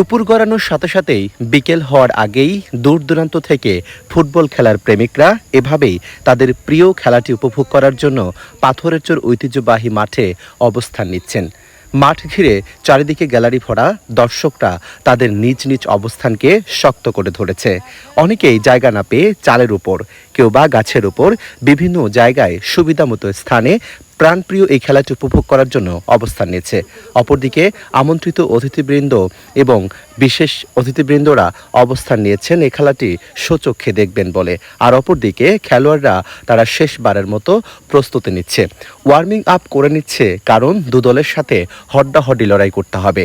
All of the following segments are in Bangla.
দুপুর গড়ানোর সাথে সাথেই বিকেল হওয়ার আগেই দূর দূরান্ত থেকে ফুটবল খেলার প্রেমিকরা এভাবেই তাদের প্রিয় খেলাটি উপভোগ করার জন্য পাথরের চর ঐতিহ্যবাহী মাঠে অবস্থান নিচ্ছেন। মাঠ ঘিরে চারিদিকে গ্যালারি ভরা দর্শকরা তাদের নিজ নিজ অবস্থানকে শক্ত করে ধরেছে। অনেকেই জায়গা না পেয়ে চালের উপর, কেউ বা গাছের উপর, বিভিন্ন জায়গায় সুবিধামতো স্থানে প্রাণপ্রিয় এই খেলাটি উপভোগ করার জন্য অবস্থান নিয়েছে। অপরদিকে আমন্ত্রিত অতিথিবৃন্দ এবং বিশেষ অতিথিবৃন্দরা অবস্থান নিয়েছেন। এই খেলাটি সচক্ষে দেখবেন বলে। আর অপরদিকে খেলোয়াড়রা তারা শেষবারের মতো প্রস্তুতি নিচ্ছে। ওয়ার্মিং আপ করে নিচ্ছে কারণ দুদলের সাথে হড্ডাহড্ডি লড়াই করতে হবে।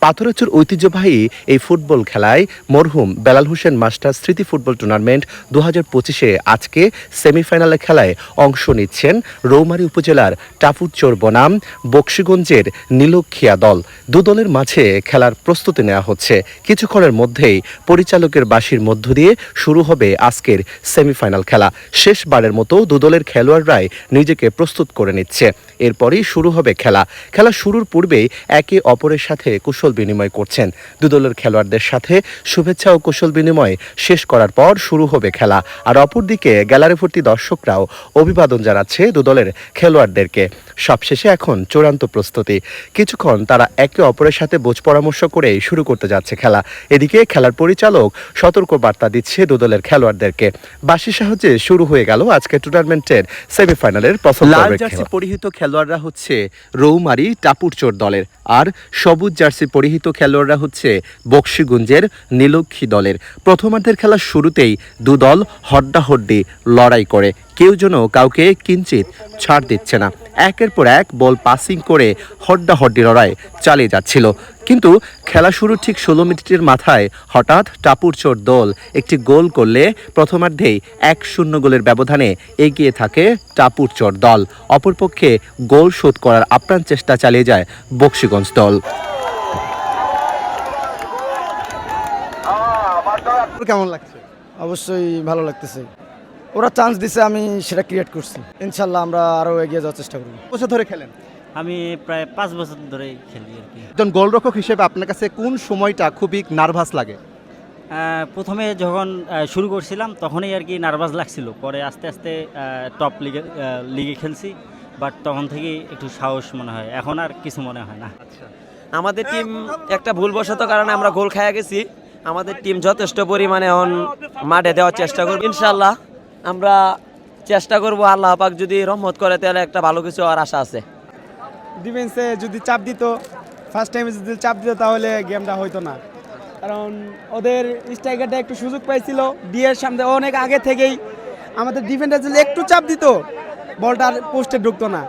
পাথরচুর ঐতিহ্যবাহী এই ফুটবল খেলায় মরহুম বেলাল হোসেন মাস্টার স্মৃতি ফুটবল টুর্নামেন্ট দু হাজার পঁচিশে আজকে সেমিফাইনালে খেলায় অংশ নিচ্ছেন রৌমারী উপজেলার টাপুরচর বনাম, বক্সিগঞ্জের নীলক্ষিয়া দল। দু দলের মাঝে খেলার প্রস্তুতি নেওয়া হচ্ছে। কিছুক্ষণের মধ্যেই পরিচালকের বাসির মধ্য দিয়ে শুরু হবে আজকের সেমিফাইনাল খেলা। শেষবারের মতো দু দলের খেলোয়াড়রাই নিজেকে প্রস্তুত করে নিচ্ছে। এরপরই শুরু হবে খেলা। খেলা শুরুর পূর্বেই একে অপরের সাথে কুশল বিনিময় করছেন। দু দলের খেলোয়াড়দের সাথে শুভেচ্ছা ও কুশল বিনিময় শেষ করার পর শুরু হবে খেলা। আর অপরদিকে গ্যালারি ভর্তি দর্শকরাও অভিবাদন জানাচ্ছে দু দলের খেলোয়াড়দেরকে। সবশেষে এখন চূড়ান্ত প্রস্তুতি। কিছুক্ষণ তারা একে অপরের সাথে বোঝ পরামর্শ করে শুরু করতে যাচ্ছে খেলা। এদিকে খেলার পরিচালক সতর্ক বার্তা দিচ্ছে দু দলের খেলোয়াড়দেরকে। বাসির সাহায্যে শুরু হয়ে গেল আজকে টুর্নামেন্টের সেমিফাইনালের প্রথম লাল জার্সি পরিহিত খেলোয়াড়রা হচ্ছে রৌমারি টাপুরচোর দলের। আর সবুজ জার্সি পরিহিত খেলোয়াড়রা হচ্ছে বক্সিগঞ্জের নীলক্ষী দলের। প্রথমার্ধের খেলার শুরুতেই দু দল হড্ডাহড্ডি লড়াই করে। কেউ যেন কাউকে কিঞ্চিত ছাড় দিচ্ছে না। একের পর এক বল পাসিং করে হড্ডাহড্ডি লড়াই চালিয়ে যাচ্ছিল। কিন্তু খেলা শুরুর ঠিক ষোলো মিনিটের মাথায় হঠাৎ টাপুরচোর দল একটি গোল করলে প্রথমার্ধেই এক শূন্য গোলের ব্যবধানে এগিয়ে থাকে টাপুরচোর দল। অপরপক্ষে গোল শোধ করার আপ্রাণ চেষ্টা চালিয়ে যায় বক্সিগঞ্জ দল। কেমন লাগছে? অবশ্যই ভালো লাগতেছে। ওরা চান্স দিছে আমি সেটা ক্রিয়েট করছি। ইনশাল্লাহ আমরা আরও এগিয়ে যাওয়ার চেষ্টা করব। বছর ধরে খেলেন? আমি প্রায় পাঁচ বছর ধরে খেলি আর কি। একজন গোলরক্ষক হিসেবে আপনার কাছে কোন সময়টা খুবই নার্ভাস লাগে? প্রথমে যখন শুরু করছিলাম তখনই আর কি নার্ভাস লাগছিল। পরে আস্তে আস্তে টপ লিগে লিগে খেলছি। বাট তখন থেকে একটু সাহস মনে হয়। এখন আর কিছু মনে হয় না। আমাদের টিম একটা ভুলবশত কারণে আমরা গোল খাইয়া গেছি। আমাদের টিম যথেষ্ট পরিমাণে এখন মাঠে দেওয়ার চেষ্টা করব। ইনশাল্লাহ আমরা চেষ্টা করব আল্লাহ পাক যদি রহমত করে তাহলে একটা ভালো কিছু হওয়ার আশা আছে। ডিফেন্সে যদি চাপ দিত ফার্স্ট টাইমে যদি চাপ দিত তাহলে গেমটা হইতো না। কারণ ওদের স্ট্রাইকারটা একটু সুযোগ পাইছিল ডিএর সামনে অনেক আগে থেকেই। আমাদের ডিফেন্ডার যদি একটু চাপ দিত বলটা আর পোস্টে ঢুকতো না।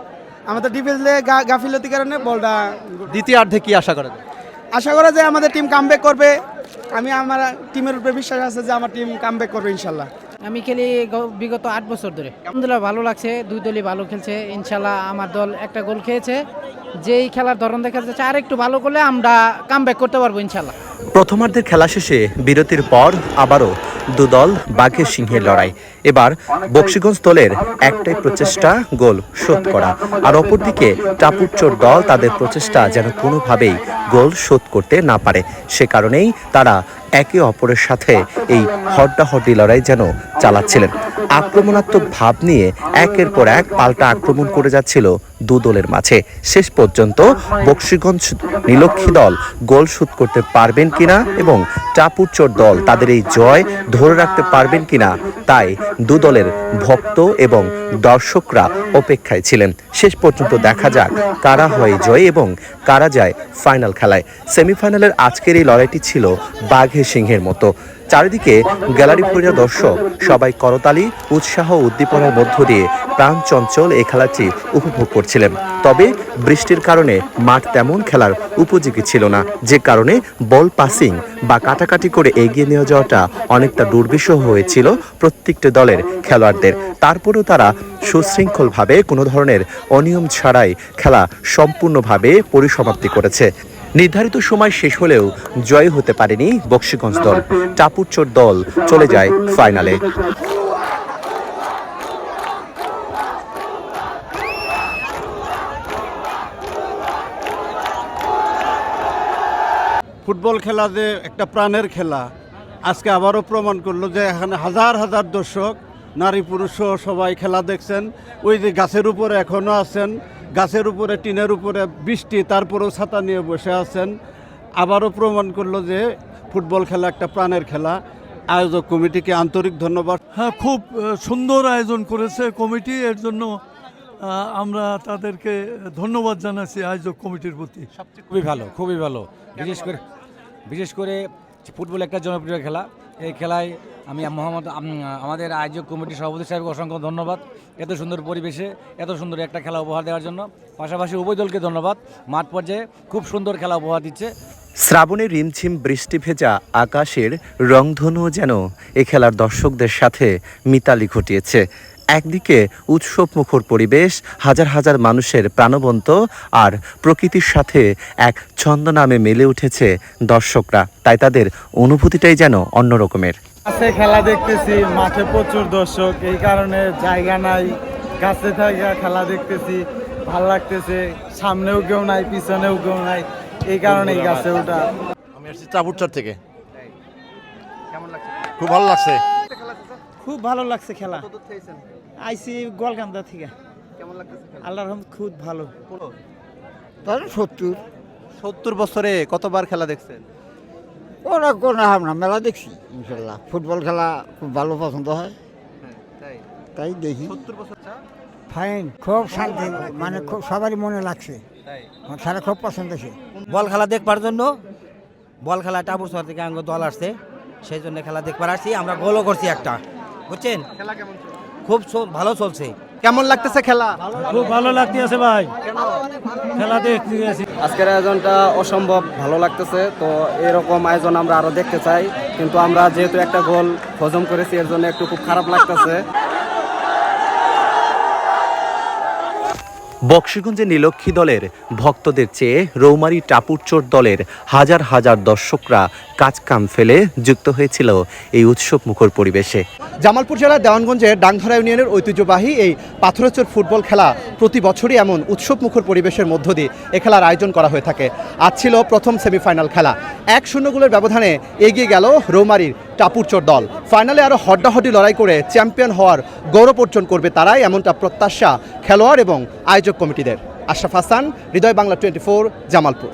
আমাদের ডিফেন্সে গাফিলতির কারণে বলটা দ্বিতীয়ার্ধে কি আশা করা যায় আশা করা যায় আমাদের টিম কামব্যাক করবে। আমি আমার টিমের উপরে বিশ্বাস আছে যে আমার টিম কাম ব্যাক করবে ইনশাল্লাহ। আমি খেলি বিগত আট বছর ধরে। আলহামদুলিল্লাহ ভালো লাগছে, দুই দলই ভালো খেলছে, ইনশাল্লাহ আমার দল একটা গোল খেয়েছে। যেই খেলার ধরন দেখা যাচ্ছে আর একটু ভালো করলে আমরা কাম ব্যাক করতে পারব ইনশাল্লাহ। প্রথমার্ধের খেলা শেষে বিরতির পর আবারও দুদল বাঘের সিংহের লড়াই। এবার বক্সিগঞ্জ দলের একটাই প্রচেষ্টা, গোল শোধ করা। আর অপরদিকে টাপুরচোর দল তাদের প্রচেষ্টা যেন কোনোভাবেই গোল শোধ করতে না পারে। সে কারণেই তারা একে অপরের সাথে এই হড্ডাহড্ডি লড়াই যেন চালাচ্ছিলেন। আক্রমণাত্মক ভাব নিয়ে একের পর এক পাল্টা আক্রমণ করে যাচ্ছিল দু দলের মাঝে। শেষ পর্যন্ত বক্সিগঞ্জ নীলক্ষী দল গোল শোধ করতে পারবেন কিনা এবং চাপুচ্চর দল তাদের এই জয় ধরে রাখতে পারবেন কিনা, তাই দু দলের ভক্ত এবং দর্শকরা অপেক্ষায় ছিলেন। শেষ পর্যন্ত দেখা যাক কারা হয় জয় এবং কারা যায় ফাইনাল খেলায়। সেমিফাইনালের আজকের এই লড়াইটি ছিল বাঘে সিংহের মতো। চারিদিকে গ্যালারি ভরিয়া দর্শক, সবাই করতালি, উৎসাহ উদ্দীপনার মধ্য দিয়ে প্রাণ চঞ্চল এই খেলাটি উপভোগ করছিলেন। তবে বৃষ্টির কারণে মাঠ তেমন খেলার উপযোগী ছিল না, যে কারণে বল পাসিং বা কাটাকাটি করে এগিয়ে নিয়ে যাওয়াটা অনেকটা দুর্বিষহ হয়েছিল প্রত্যেকটি দলের খেলোয়াড়দের। তারপরেও তারা সুশৃঙ্খলভাবে কোনো ধরনের অনিয়ম ছাড়াই খেলা সম্পূর্ণভাবে পরিসমাপ্তি করেছে। নির্ধারিত সময় শেষ হলেও জয় হতে পারেনি বক্সিগঞ্জ দল। টাপুরচোর দল চলে যায় ফাইনালে। ফুটবল খেলা যে একটা প্রাণের খেলা, আজকে আবারও প্রমাণ করল যে এখানে হাজার হাজার দর্শক, নারী পুরুষ সবাই খেলা দেখছেন। ওই যে গাছের উপরে এখনও আছেন গাছের উপরে টিনের উপরে বৃষ্টি তারপরেও ছাতা নিয়ে বসে আছেন। আবারও প্রমাণ করল যে ফুটবল খেলা একটা প্রাণের খেলা। আয়োজক কমিটিকে আন্তরিক ধন্যবাদ। হ্যাঁ খুব সুন্দর আয়োজন করেছে কমিটি। এর জন্য আমরা তাদেরকে ধন্যবাদ জানাচ্ছি আয়োজক কমিটির প্রতি। খুবই ভালো খুবই ভালো। বিশেষ করে বিশেষ করে ফুটবল একটা জনপ্রিয় খেলা। এই খেলায় আমি মোহাম্মদ আমাদের আয়োজক কমিটির সভাপতি সাহেবকে অসংখ্য ধন্যবাদ এত সুন্দর পরিবেশে, এত সুন্দর একটা খেলা উপহার দেওয়ার জন্য। পাশাপাশি উভয় দলকে ধন্যবাদ। মাঠ পর্যায়ে খুব সুন্দর খেলা উপহার দিচ্ছে। শ্রাবণে রিমঝিম বৃষ্টি ভেজা আকাশের রংধনু যেন এ খেলার দর্শকদের সাথে মিতালি ঘটিয়েছে। একদিকে উৎসব মুখর পরিবেশ হাজার হাজার মানুষের প্রাণবন্ত আর প্রকৃতির সাথে এক ছন্দ নামে মেলে উঠেছে দর্শকরা। তাই তাদের অনুভূতিটাই যেন অন্য রকমের আছে খেলা দেখতেছি মাঠে প্রচুর দর্শক এই কারণে জায়গা নাই গাছে থেকে খেলা দেখতেছি ভালো লাগতেছে সামনেও কেউ নাই পিছনেও কেউ নাই এই কারণে এই গাছে ওঠা। আমি আসছি চাপুরচর থেকে। খুব ভালো লাগছে। খুব ভালো লাগছে খেলা। আইসি গোয়ালকান্দা থেকে। আল্লাহ রহমত খুব ভালো। তাহলে সত্তর। সত্তর বছরে কতবার খেলা দেখছেন? ওরা কোনো না মেলা দেখছি ইনশাল্লাহ ফুটবল খেলা খুব ভালো পছন্দ হয়। তাই। দেখি। ফাইন খুব শান্তি মানে খুব সবারই মনে লাগছে। খেলা খুব পছন্দ হয়েছে। বল খেলা দেখবার জন্য বল খেলা টাপুর শহর থেকে আঙ্গ দল আসছে সেই জন্য খেলা দেখবার আসছি আমরা গোলও করছি একটা। বুঝছেন? খুব ভালো চলছে। কেমন লাগতেছে খেলা? খুব ভালো লাগতেছে ভাই। খেলা দেখতে আজকের আয়োজনটা অসম্ভব ভালো লাগতেছে তো এরকম আয়োজন আমরা আরও দেখতে চাই। কিন্তু আমরা যেহেতু একটা গোল হজম করেছি এর জন্য একটু খুব খারাপ লাগতেছে। বক্সিগঞ্জে নীলক্ষী দলের ভক্তদের চেয়ে রৌমারী টাপুরচোর দলের হাজার হাজার দর্শকরা কাজ কাম ফেলে যুক্ত হয়েছিল এই উৎসব মুখর পরিবেশে। জামালপুর জেলার দেওয়ানগঞ্জের ডাংধরা ইউনিয়নের ঐতিহ্যবাহী এই পাথরচর ফুটবল খেলা প্রতি বছরই এমন উৎসব মুখর পরিবেশের মধ্য দিয়ে এ খেলার আয়োজন করা হয়ে থাকে। আজ ছিল প্রথম সেমিফাইনাল খেলা। এক শূন্য গোলের ব্যবধানে এগিয়ে গেল রৌমারীর টাপুরচর দল। ফাইনালে আরও হড্ডাহড্ডি লড়াই করে চ্যাম্পিয়ন হওয়ার গৌরব অর্জন করবে তারাই এমনটা প্রত্যাশা খেলোয়াড় এবং আয়োজক কমিটিদের। আশরাফ হাসান, হৃদয় বাংলা টোয়েন্টি জামালপুর।